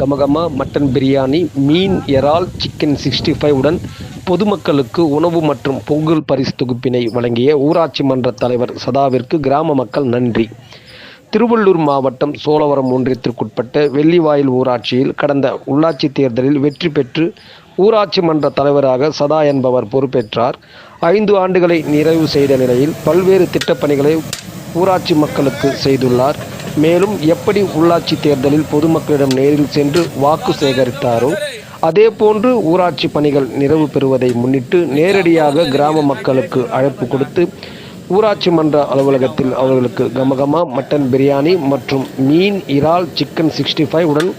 கமகமா mutton biryani மீன் இறால் chicken sixty five உடன் பொதுமக்களுக்கு உணவு மற்றும் பொங்கல் பரிசு தொகுப்பினை வழங்கிய ஊராட்சி மன்ற தலைவர் சதாவிற்கு கிராம மக்கள் நன்றி. திருவள்ளூர் மாவட்டம் சோழவரம் ஒன்றியத்திற்குட்பட்ட வெள்ளிவாயில் ஊராட்சியில் கடந்த உள்ளாட்சி தேர்தலில் வெற்றி பெற்று ஊராட்சி மன்ற தலைவராக சதா என்பவர் பொறுப்பேற்றார். ஐந்து ஆண்டுகளை நிறைவு செய்த நிலையில் பல்வேறு திட்டப்பணிகளை ஊராட்சி மக்களுக்கு செய்துள்ளார். மேலும் எப்படி உள்ளாட்சி தேர்தலில் பொதுமக்களிடம் நேரில் சென்று வாக்கு சேகரித்தாரோ அதேபோன்று ஊராட்சி பணிகள் நிறைவு பெறுவதை முன்னிட்டு நேரடியாக கிராம மக்களுக்கு அழைப்பு கொடுத்து ஊராட்சி மன்ற அலுவலகத்தில் அவர்களுக்கு கமகமா மட்டன் பிரியாணி மற்றும் மீன் இறால் சிக்கன் சிக்ஸ்டி ஃபைவ் உடன்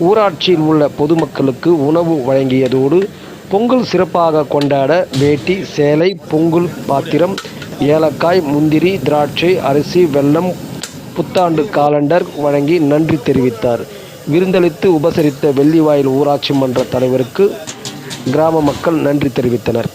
ஊராட்சியில் உள்ள பொதுமக்களுக்கு உணவு வழங்கியதோடு பொங்கல் சிறப்பாக கொண்டாட வேட்டி சேலை பொங்கல் பாத்திரம் ஏலக்காய் முந்திரி திராட்சை அரிசி வெல்லம் புத்தாண்டு காலண்டர் வழங்கி நன்றி தெரிவித்தார். விருந்தளித்து உபசரித்த வெள்ளிவாயில் ஊராட்சி மன்ற தலைவருக்கு கிராம மக்கள் நன்றி தெரிவித்தனர்.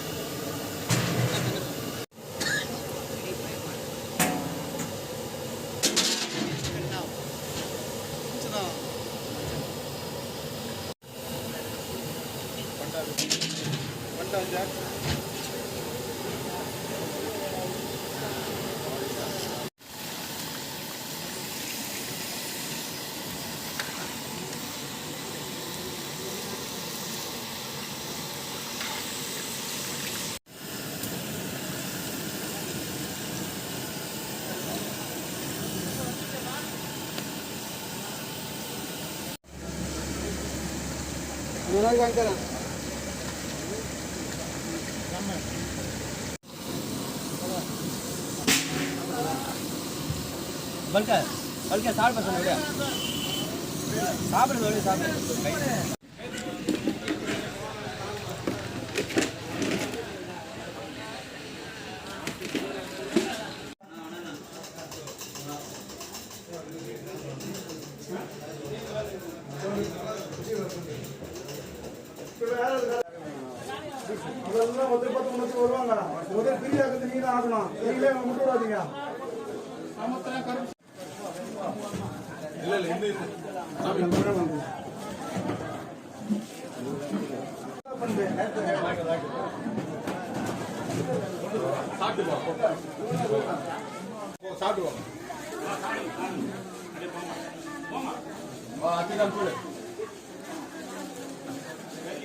பல்கா பல்கா சாப்பிட சொல்லுங்க சாப்பிட சொல்லி சாப்பிட இதெல்லாம் ஒருத்தர் பத்து முன்னூத்தி வருவாங்க முதல் பிரியாக்கிறது நீங்க தான் ஆகணும். நீங்களே முட்டு விடாதீங்க ரெண்டு காலையில்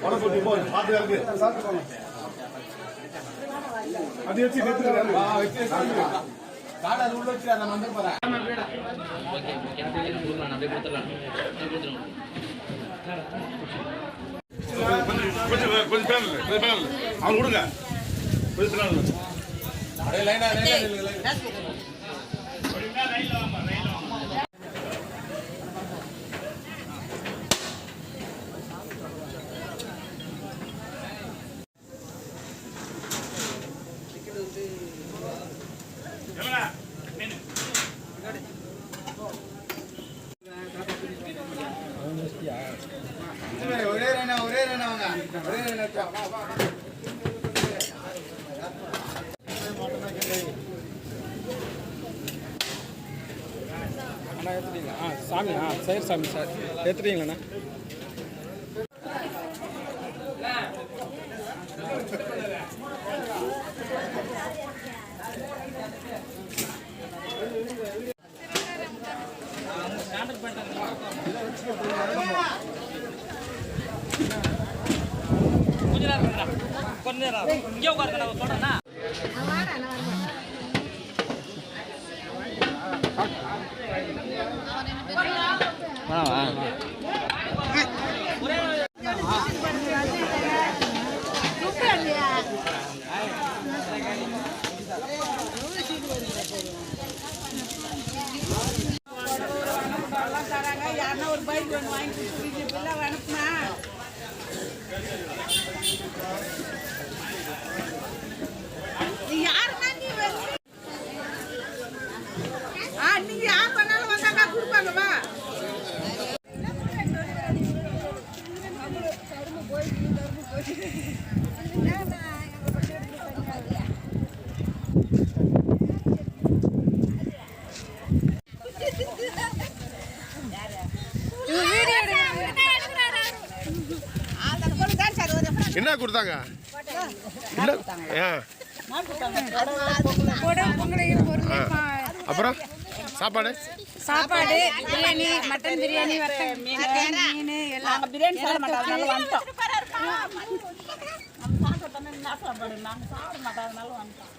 தான் கொடுப்போம் ஒரு கால் வச்சு காடை வந்து போறேன் கொஞ்சம் கொஞ்சம் பேனல் கொடுங்க கொஞ்சம் லைனா லைனா லைனா அண்ணா ஏற்றுறீங்களா ஆ சாமி ஆ சைர் சாமி சார் ஏற்றுறீங்களாண்ணா பண்ணிட்டாங்க ஏற்றுட்டீங்களாண்ணா கொஞ்ச நேரம் இங்கே உட்காருங்க நான் சொல்றேன்னா என்ன கொடுத்தாங்க? அப்புறம்? சாப்பாடு? சாப்பாடு பிரியாணி மட்டன் பிரியாணி மீன் பிரியாணி எல்லாம் பிரியாணி சாப்பிட மாட்டாங்க மாட்டோம் அதனால வந்துட்டோம் சாப்பாடு நாங்கள் சாப்பிட மாட்டோம் அதனால வந்துட்டோம்